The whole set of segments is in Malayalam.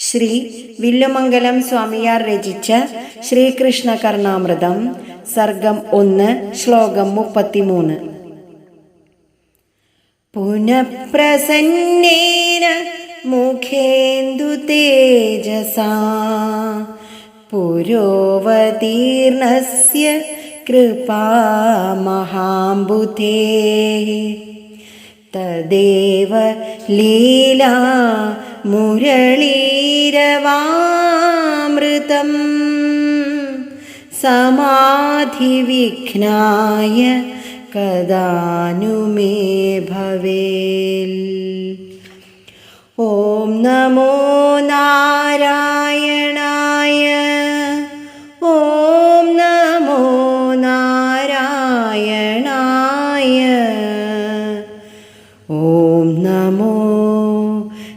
ശ്രീ വില്ലുമംഗലം സ്വാമിയാർ രചിച്ച ശ്രീകൃഷ്ണ കർണാമൃതം സർഗം ഒന്ന് ശ്ലോകം മുപ്പത്തിമൂന്ന്. പുനഃപ്രസന്നേന മുഖേന്ദു തേജസാ പുരോവതീർണസ്യ കൃപാമഹാംബുധേ തദേവ ലീലാ മുരളീരവാമൃതം സമാധി വിഘ്നായ മേ ഭവേൽ ഓം നമോ നാരായണായ ഓം നമോ നാരായണായ ഓം നമോ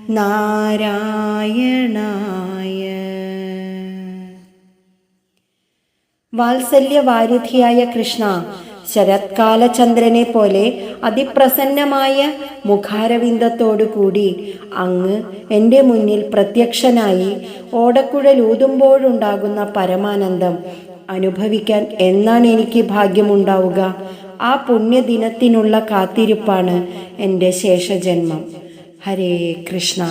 നാരായണായ. വാത്സല്യവാരിധിയായ കൃഷ്ണ ശരത്കാല ചന്ദ്രനെ പോലെ അതിപ്രസന്നമായ മുഖാരവിന്ദത്തോടു കൂടി അങ്ങ് എന്റെ മുന്നിൽ പ്രത്യക്ഷനായി ഓടക്കുഴലൂതുമ്പോഴുണ്ടാകുന്ന പരമാനന്ദം അനുഭവിക്കാൻ എന്നാണ് എനിക്ക് ഭാഗ്യമുണ്ടാവുക. ആ പുണ്യദിനത്തിനുള്ള കാത്തിരിപ്പാണ് എന്റെ ശേഷജന്മം. ഹരേ കൃഷ്ണ.